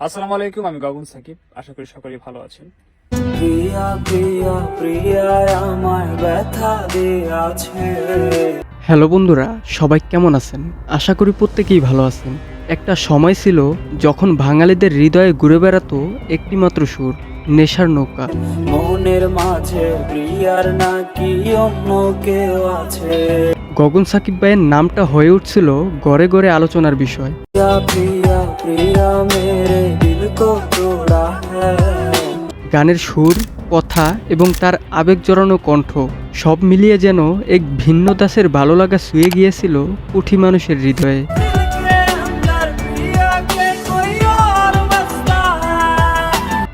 আসসালামু আলাইকুম আমি গগন সাকিব। আশা করি সকলেই ভালো আছেন। প্রিয়া প্রিয়া প্রিয়া আমায় ব্যথা দিয়াছে। হ্যালো বন্ধুরা সবাই কেমন আছেন? আশা করি প্রত্যেকেই ভালো আছেন। একটা সময় ছিল যখন বাঙালিদের হৃদয়ে ঘুরে বেড়াতো একটিমাত্র সুর নেশার নৌকা। মনের মাঝে প্রিয়ার নাকি অন্য কেউ আছে? গগন সাকিব ভাইয়ের নামটা হয়ে উঠছিল গড়ে গড়ে আলোচনার বিষয়। গানের সুর, কথা এবং তার আবেগ জড়ানো কণ্ঠ সব মিলিয়ে যেন এক ভিন্ন দাসের ভালো লাগা শুয়ে গিয়েছিল কুঠি মানুষের হৃদয়ে।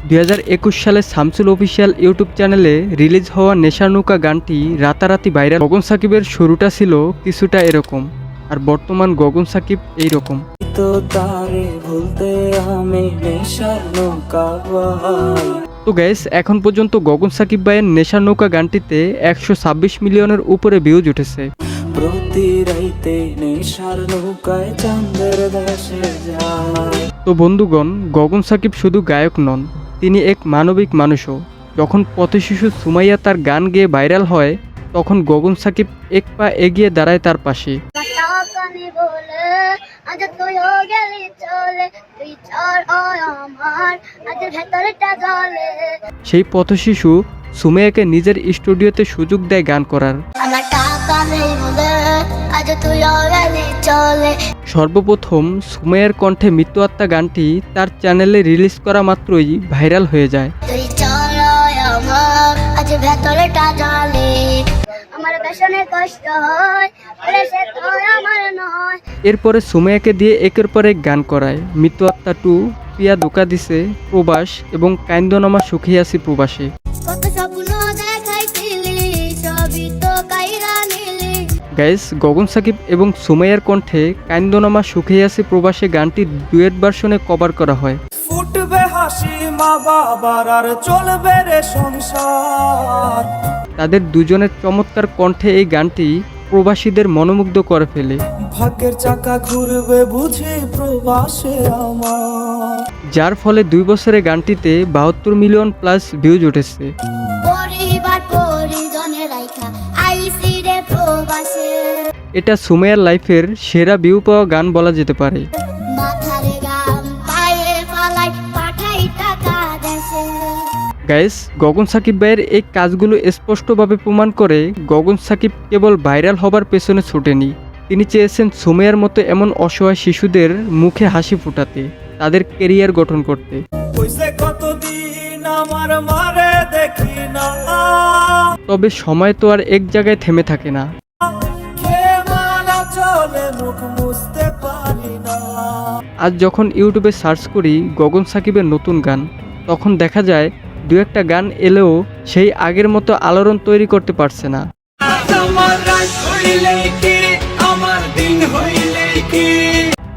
দু হাজার একুশ সালে শামসুল অফিসিয়াল ইউটিউব চ্যানেলে রিলিজ হওয়া নেশার নৌকা গানটি রাতারাতি ভাইরাল। গগন সাকিবের শুরুটা ছিল কিছুটা এরকম, আর বর্তমান গগন সাকিব এইরকম। তো তারে ভুলতে আমি নেশার নৌকা বাই তো গ্যাস এখন পর্যন্ত গগন সাকিব ভাইয়ের নেশার নৌকা গানটিতে একশো ছাব্বিশ মিলিয়নের উপরে ভিউজ উঠেছে। প্রতি রাইতে নেশার নৌকায় চাঁদের দেশে যায়। তো বন্ধুগণ গগন সাকিব শুধু গায়ক নন তিনি এক মানবিক মানুষও। যখন পথশিশু সুমাইয়া তার গান গেয়ে ভাইরাল হয় তখন গগন সাকিব এক পা এগিয়ে দাঁড়ায় তার পাশে। সেই পথশিশু সুমাইয়াকে নিজের স্টুডিওতে সুযোগ দেয় গান করার। সর্বপ্রথম সুমাইয়ার কণ্ঠে মৃত্যু আত্মা গানটি তার চ্যানেলে রিলিজ করা মাত্রই ভাইরাল হয়ে যায়। আমার আমার কষ্ট হয় সে তো আমার নয়। এরপরে সুমাইয়াকে দিয়ে একের পর এক গান করায়। মৃত্যু আত্মা টু পিয়া দোকা দিছে প্রবাস এবং কাইন্দনামা সুখী আছি প্রবাসে। কত স্বপ্ন দেখাইছিলি সবই তো কাইরা নিলি। গাইস গগন সাকিব এবং সুমাইয়ার কণ্ঠে কাইন্দনামা সুখী আছি প্রবাসে গানটি ডুয়েট ভার্সনে কভার করা হয়। ফুটবে হাসি মা বাবার আর চলবে রে সংসার। তাদের দুজনের চমৎকার কণ্ঠে এই গানটি প্রবাসীদের মনোমুগ্ধ করে ফেলে। ভাগ্যের চাকা ঘুরবে বুঝি প্রবাসে আমার। যার ফলে দুই বছরে গানটিতে বাহাত্তর মিলিয়ন প্লাস ভিউজ উঠেছে। পরিবার পরিজনে রাইখা আইসি রে প্রবাসে। এটা সুমেয়ার লাইফের সেরা ভিউ পাওয়া গান বলা যেতে পারে। মাথারে গাইস গগন সাকিব ভাইয়ের এই কাজগুলো স্পষ্টভাবে প্রমাণ করে গগন সাকিব কেবল ভাইরাল হবার পেছনে ছুটেনি। তিনি চেয়েছেন সুমাইয়ার মতো এমন অসহায় শিশুদের মুখে হাসি ফুটাতে তাদের কেরিয়ার গঠন করতে। তবে সময় তো আর এক জায়গায় থেমে থাকে না। আজ যখন ইউটিউবে সার্চ করি গগন সাকিবের নতুন গান তখন দেখা যায় দু একটা গান এলেও সেই আগের মতো আলোড়ন তৈরি করতে পারছে না।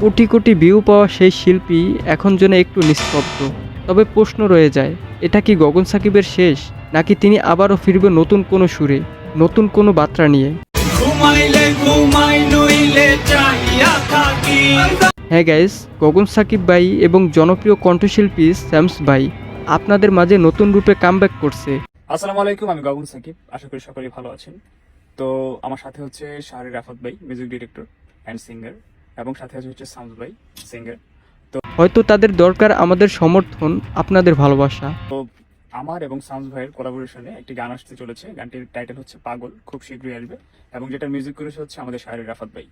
কোটি কোটি ভিউ পাওয়া সেই শিল্পী এখন যেন একটু নিস্তব্ধ। তবে প্রশ্ন রয়ে যায়, এটা কি গগন সাকিবের শেষ, নাকি তিনি আবারও ফিরবে নতুন কোনো সুরে, নতুন কোনো বার্তা নিয়ে? হ্যাঁ গাইস গগন সাকিব ভাই এবং জনপ্রিয় কণ্ঠশিল্পী স্যামস ভাই আপনাদের মাঝে নতুন রূপে কামব্যাক করছে। আসসালামু আলাইকুম আমি গগন সাকিব। আশা করি সকলেই ভালো আছেন। তো আমার সাথে হচ্ছে শাহরি রাফাত ভাই মিউজিক ডিরেক্টর অ্যান্ড সিঙ্গার এবং সাথে আছে হচ্ছে সামস ভাই সিঙ্গার তো হয়তো তাদের দরকার আমাদের সমর্থন আপনাদের ভালোবাসা। তো আমার এবং সামস ভাইয়ের কোলাবোরেশনে একটি গান আসতে চলেছে। গানটির টাইটেল হচ্ছে পাগল খুব শীঘ্রই আসবে এবং যেটা মিউজিক করেছে হচ্ছে আমাদের শাহরি রাফাত ভাই।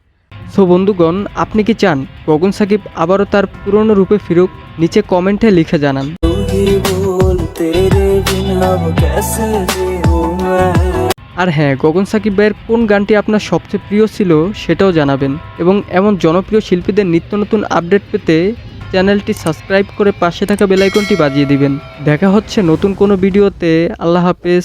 সো বন্ধুগণ আপনি কি চান গগন সাকিব আবারও তার পুরনো রূপে ফিরুক? নিচে কমেন্টে লিখে জানান। তেরে বিনা কেসে আর হ্যাঁ গগন সাকিব ভাইয়ের কোন গানটি আপনার সবচেয়ে প্রিয় ছিল সেটাও জানাবেন। এবং এমন জনপ্রিয় শিল্পীদের নিত্য নতুন আপডেট পেতে চ্যানেলটি সাবস্ক্রাইব করে পাশে থাকা বেলাইকনটি বাজিয়ে দিবেন। দেখা হচ্ছে নতুন কোনো ভিডিওতে। আল্লাহ হাফেজ।